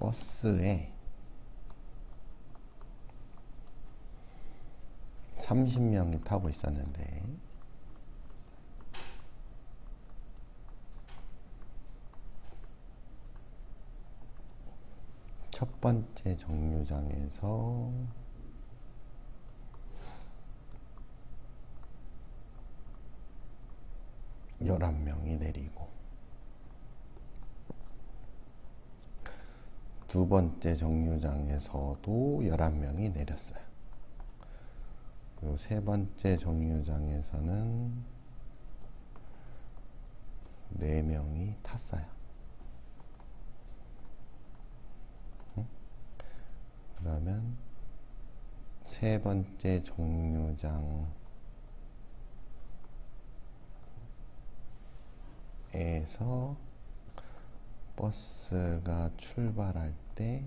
버스에 30명이 타고 있었는데 첫 번째 정류장에서 열한 명이 내리고 두 번째 정류장에서도 열한 명이 내렸어요. 그리고 세 번째 정류장에서는 네 명이 탔어요. 응? 그러면 세 번째 정류장 에서 버스가 출발할 때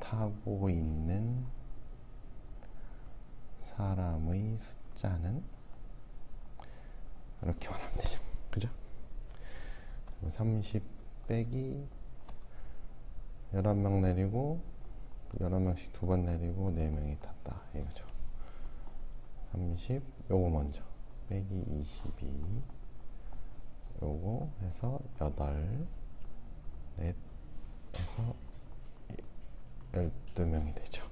타고 있는 사람의 숫자는 이렇게 말하면 되죠. 그죠? 30 빼기 11명 내리고 11명씩 두 번 내리고 4명이 탔다. 이거죠. 30 요거 먼저 빼기 22 요거 해서 8 넷 해서 12명이 되죠